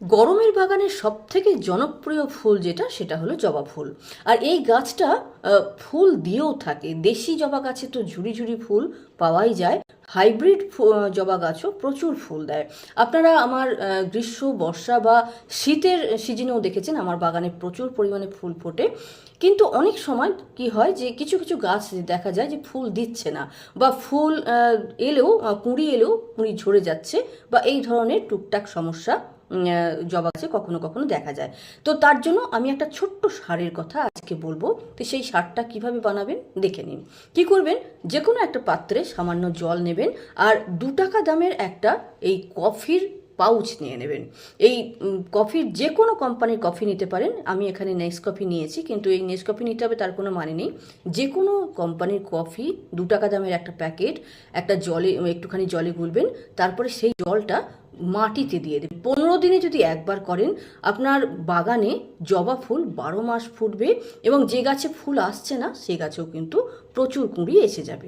গরমের বাগানের সব থেকে জনপ্রিয় ফুল যেটা, সেটা হলো জবা ফুল। আর এই গাছটা ফুল দিয়েও থাকে। দেশি জবা গাছে তো ঝুড়ি ঝুড়ি ফুল পাওয়াই যায়। হাইব্রিড জবা গাছও প্রচুর ফুল দেয়। আপনারা আমার গ্রীষ্ম, বর্ষা বা শীতের সিজনেও দেখেছেন, আমার বাগানে প্রচুর পরিমাণে ফুল ফোটে। কিন্তু অনেক সময় কি হয় যে, কিছু কিছু গাছ দেখা যায় যে ফুল দিচ্ছে না বা ফুল এলেও কুঁড়ি এলেও কুঁড়ি ঝরে যাচ্ছে বা এই ধরনের টুকটাক সমস্যা জবা গাছে কখনো কখনো দেখা যায়। তো তার জন্য আমি একটা ছোট্ট সারের কথা আজকে বলব। তো সেই সারটা কীভাবে বানাবেন, দেখে নিন। কি করবেন? যে কোনো একটা পাত্রে সামান্য জল নেবেন, আর দু টাকা দামের একটা এই কফির পাউচ নিয়ে নেবেন। এই কফির যে কোনো কোম্পানির কফি নিতে পারেন। আমি এখানে নেক্স কফি নিয়েছি, কিন্তু এই নেক্সট কফি নিতে হবে, তার কোনো মানে নেই। যে কোনো কোম্পানির কফি, দু টাকা দামের একটা প্যাকেট, একটা জলে, একটুখানি জলে গুলবেন, তারপরে সেই জলটা মাটিতে দিয়ে দেবেন। পনেরো দিনে যদি একবার করেন, আপনার বাগানে জবা ফুল বারো মাস ফুটবে এবং যে গাছে ফুল আসছে না, সে গাছেও কিন্তু প্রচুর কুঁড়ি এসে যাবে।